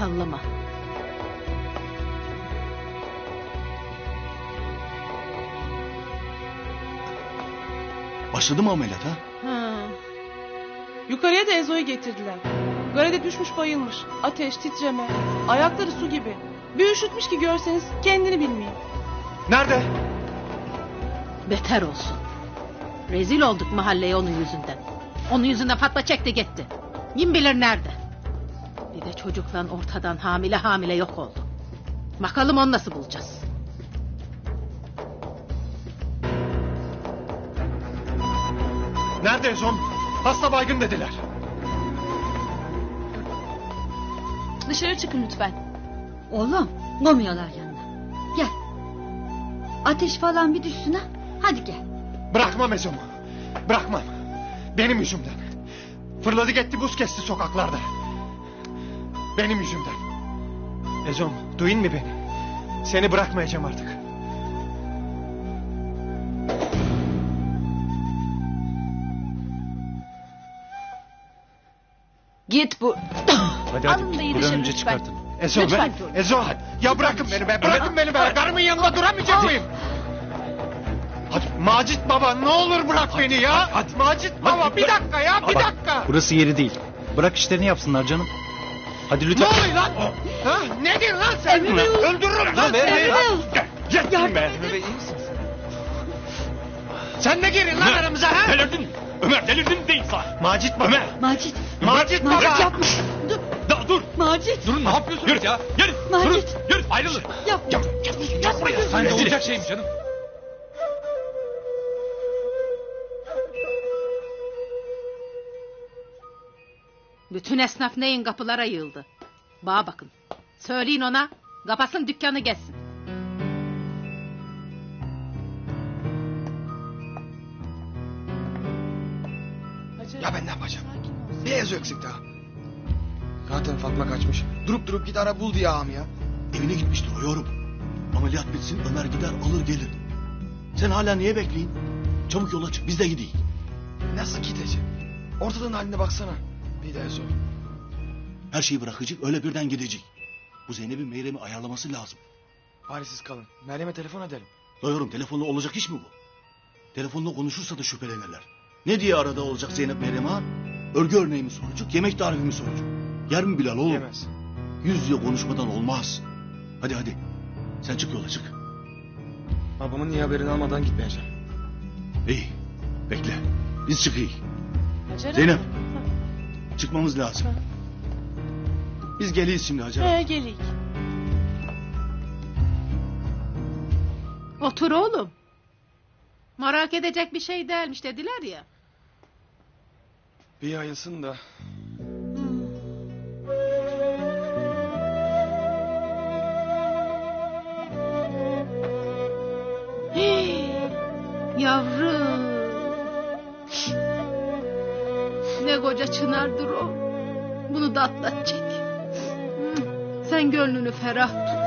sallama. Başladı mı ameliyat ha? Ha. Yukarıya da Ezo'yu getirdiler. Garede düşmüş bayılmış. Ateş, titreme. Ayakları su gibi. Bir üşütmüş ki görseniz kendini bilmeyin. Nerede? Beter olsun. Rezil olduk mahalleye onun yüzünden. Onun yüzünden Fatma çekti gitti. Kim bilir nerede. Bir de çocukla ortadan hamile hamile yok oldu. Bakalım onu nasıl bulacağız. Nerede Ezom? Hasta baygın dediler. Dışarı çıkın lütfen. Oğlum koymuyorlar yanına. Gel. Ateş falan bir düşsün ha. Hadi gel. Bırakmam Ezom'u. Bırakmam. Benim yüzümden. Fırladı gitti buz kesti sokaklarda. Benim yüzümden. Ezom duyun mu beni? Seni bırakmayacağım artık. Git bu. Hadi Alın beni dışarı lütfen. Ezom, Lütfen. Ezom. Ya bırakın beni be. Bırakın beni be. Karımın yanında duramayacak mıyım? Hadi Macit baba ne olur bırak beni ya. hadi. Macit baba bir dakika ya bir dakika. Burası yeri değil. Bırak işlerini yapsınlar canım. Hadi Ne lütfen. oluyor lan? Ha? Ne diyorsun lan sen? Öldürürüm lan seni. Gel be. Sen ne girin lan aramıza ha? Delirdin. Ömer delirdin değil sağ. Macit baba. Ömer. Macit. Macit baba. Macit yapma. Dur. Da, dur. Macit. Durun ne yapıyorsunuz yürü. ya? Yürü. Macit. Durun. Yürü. Ayrılın. Yapma. Gel, gel, gel buraya. Sen de olacak şey mi canım? Bütün esnaf neyin kapılara yığıldı. Bağa bakın. Söyleyin ona. Kapasın dükkanı. Hacer, Ya ben ne yapacağım? Bir ezo eksik daha. Zaten Fatma kaçmış. Durup durup git ara bul diye ağam ya. Evine gitmiştir o. Ameliyat bitsin Ömer gider alır gelir. Sen hala niye bekleyin? Çabuk yola çık biz de gideyiz. Nasıl gidecek? Ortalığın haline baksana. Bir de ezo. Her şeyi bırakacak öyle birden gidecek. Bu Zeynep'in Meyrem'i ayarlaması lazım. Bari siz kalın. Meryem'e telefon edelim. Dayıyorum telefonla olacak iş mi bu? Telefonla konuşursa da şüphelenirler. Ne diye arada olacak Zeynep Meryem ha? Örgü örneği mi soracak, yemek tarifi mi soracak? Yer mi Bilal oğlum? Yemez. Yüz yüze konuşmadan olmaz. Hadi hadi. Sen çık yola çık. Babamın niye haberini almadan gitmeyeceğim. İyi. Bekle. Biz. Hacer Zeynep. Hanım. Çıkmamız lazım. Biz geliyiz şimdi Hacer. He gelik. Otur oğlum. Merak edecek bir şey değilmiş dediler ya. Bir ayılsın da. Hii, Yavrum. Koca çınardır o. Bunu da atlatacak. Sen gönlünü ferah tut.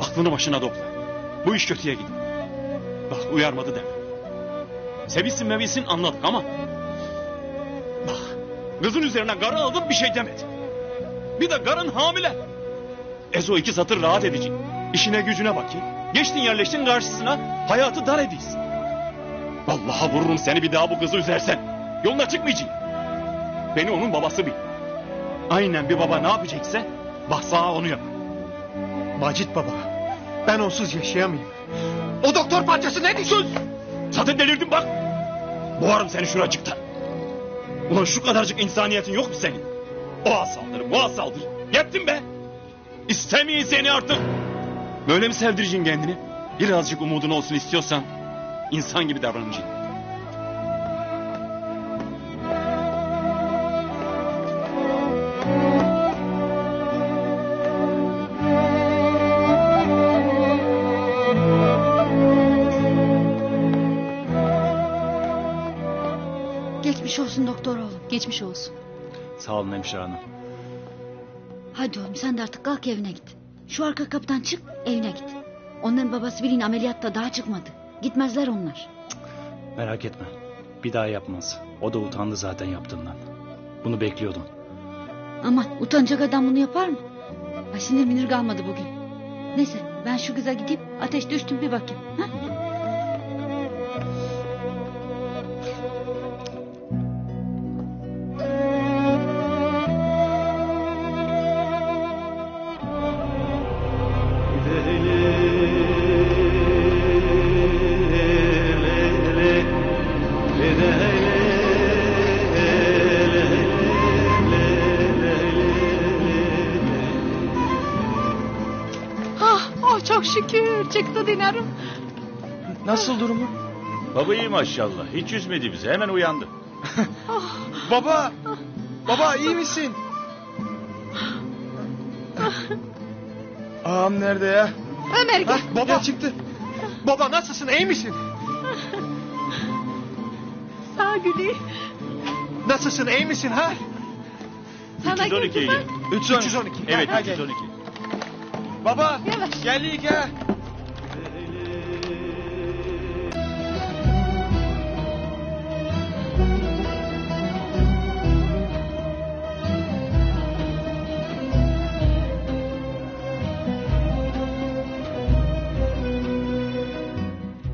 Aklını başına topla. Bu iş kötüye gidiyor. Bak uyarmadı deme. Sevilsin mevilsin anladık ama... Bak kızın üzerine karı aldım bir şey demedi. Bir de karın hamile. Ezo iki satır rahat edici. İşine gücüne bakayım. Geçtin yerleştin karşısına hayatı dar edilsin. Vallahi vururum seni bir daha bu kızı üzersen. Yoluna çıkmayacaksın. Beni onun babası bil. Aynen bir baba ne yapacaksa bak sana onu yap. Macit baba. Ben onsuz yaşayamayayım. O doktor parçası ne diyorsun? Zaten delirdin bak. Boğarım seni şuracıkta. Ulan şu kadarcık insaniyetin yok mu senin? O saldır, bu saldır. Yettin be. İstemiyin seni artık. Böyle mi sevdireceksin kendini? Birazcık umudun olsun istiyorsan insan gibi davranacaksın. Doktor oğlum. Geçmiş olsun. Sağ olun hemşire hanım. Hadi oğlum sen de artık kalk evine git. Şu arka kapıdan çık evine git. Onların babası birinin ameliyatta daha çıkmadı. Gitmezler onlar. Merak etme. Bir daha yapmaz. O da utandı zaten yaptığından. Bunu bekliyordum. Aman utanacak adam bunu yapar mı? Ay sinir minir kalmadı bugün. Neyse ben şu kıza gideyim ateş düştüm bir bakayım. Ha? Oh çok şükür çıktı dinarım. Nasıl durumu? Baba iyi maşallah. Hiç üzmedi bizi. Hemen uyandı. Baba! Baba iyi misin? Ağam nerede ya? Ömer gel. Hah, baba çıktı. Baba nasılsın iyi misin? Sağ gülü. Nasılsın iyi misin ha? Sana 312'ye güzel. gelin. 312. Evet Hadi. 312. Baba Yavaş. geldik ha.